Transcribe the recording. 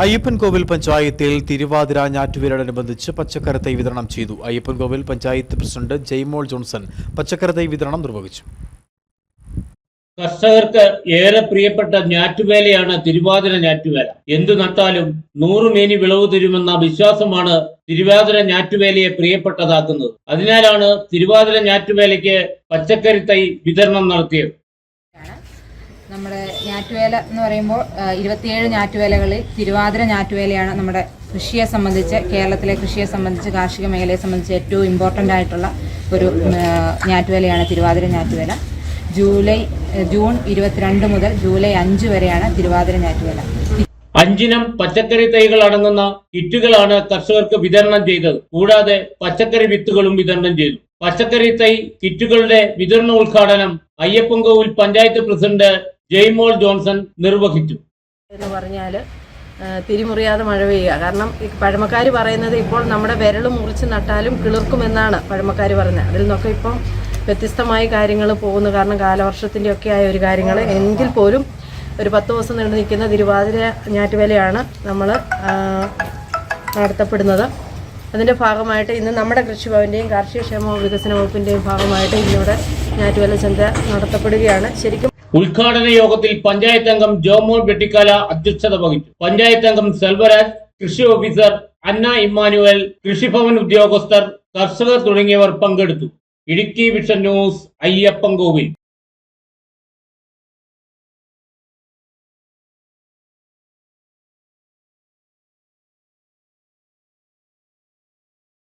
അയ്യപ്പൻകോവിൽ പഞ്ചായത്തിൽ തിരുവാതിര ഞാറ്റുവേരോടനുബന്ധിച്ച് പച്ചക്കറി വിതരണം ചെയ്തു. അയ്യപ്പൻകോവിൽ പഞ്ചായത്ത് പ്രസിഡന്റ് ജെയ്മോൾ ജോൺസൺ പച്ചക്കറി വിതരണം നിർവഹിച്ചു. കർഷകർക്ക് ഏറെ പ്രിയപ്പെട്ട ഞാറ്റുവേലയാണ് തിരുവാതിര ഞാറ്റുവേല. എന്തു നട്ടാലും നൂറുമേനി വിളവ് തരുമെന്ന വിശ്വാസമാണ് തിരുവാതിര ഞാറ്റുവേലയെ പ്രിയപ്പെട്ടതാക്കുന്നത്. അതിനാലാണ് തിരുവാതിര ഞാറ്റുവേലയ്ക്ക് പച്ചക്കറി തൈ വിതരണം നടത്തിയത്. നമ്മുടെ ഞാറ്റുവേല എന്ന് പറയുമ്പോൾ ഇരുപത്തിയേഴ് ഞാറ്റുവേലകളിൽ തിരുവാതിര ഞാറ്റുവേലയാണ് നമ്മുടെ കൃഷിയെ സംബന്ധിച്ച് കേരളത്തിലെ കൃഷിയെ സംബന്ധിച്ച് കാർഷിക മേഖലയെ സംബന്ധിച്ച് ഏറ്റവും ഇമ്പോർട്ടന്റ് ആയിട്ടുള്ള ഒരു ഞാറ്റുവേലയാണ് തിരുവാതിര ഞാറ്റുവേല. ജൂലൈ ജൂൺ ഇരുപത്തിരണ്ട് മുതൽ ജൂലൈ അഞ്ച് വരെയാണ് തിരുവാതിര ഞാറ്റുവേല. അഞ്ചിനം പച്ചക്കറി തൈകൾ അടങ്ങുന്ന കിറ്റുകളാണ് കർഷകർക്ക് വിതരണം ചെയ്തത്. കൂടാതെ പച്ചക്കറി വിത്തുകളും വിതരണം ചെയ്തു. പച്ചക്കറി തൈ കിറ്റുകളുടെ വിതരണ ഉദ്ഘാടനം അയ്യപ്പൻകോവിൽ പഞ്ചായത്ത് പ്രസിഡന്റ് ജയ്മോൾ ജോൺസൺ നിർവഹിച്ചു. എന്ന് പറഞ്ഞാൽ തിരിമുറിയാതെ മഴ പെയ്യുക. കാരണം പഴമക്കാർ പറയുന്നത് ഇപ്പോൾ നമ്മുടെ വിരൽ മുറിച്ച് നട്ടാലും കിളിർക്കുമെന്നാണ് പഴമക്കാർ പറഞ്ഞത് അതിൽ നിന്നൊക്കെ ഇപ്പം വ്യത്യസ്തമായി കാര്യങ്ങൾ പോകുന്നു. കാരണം കാലവർഷത്തിന്റെ ഒക്കെ ആയ ഒരു കാര്യങ്ങൾ എങ്കിൽ പോലും ഒരു പത്ത് ദിവസം നീണ്ടു നിൽക്കുന്ന തിരുവാതിര ഞാറ്റുവേലയാണ് നമ്മൾ നടത്തപ്പെടുന്നത്. അതിന്റെ ഭാഗമായിട്ട് ഇന്ന് നമ്മുടെ കൃഷിഭവന്റെയും കാർഷിക ക്ഷേമ വികസന വകുപ്പിന്റെയും ഭാഗമായിട്ട് ഇന്നിവിടെ ഞാറ്റുവേല ചന്ത നടത്തപ്പെടുകയാണ്. ശരിക്കും ഉദ്ഘാടന യോഗത്തിൽ പഞ്ചായത്ത് അംഗം ജോമോൻ വെട്ടിക്കാല അധ്യക്ഷത വഹിച്ചു. പഞ്ചായത്ത് അംഗം സെൽവരാജ് കൃഷി ഓഫീസർ അന്ന ഇമ്മാനുവൽ കൃഷിഭവൻ ഉദ്യോഗസ്ഥർ കർഷകർ തുടങ്ങിയവർ പങ്കെടുത്തു. Idukki vision news Ayyappancoil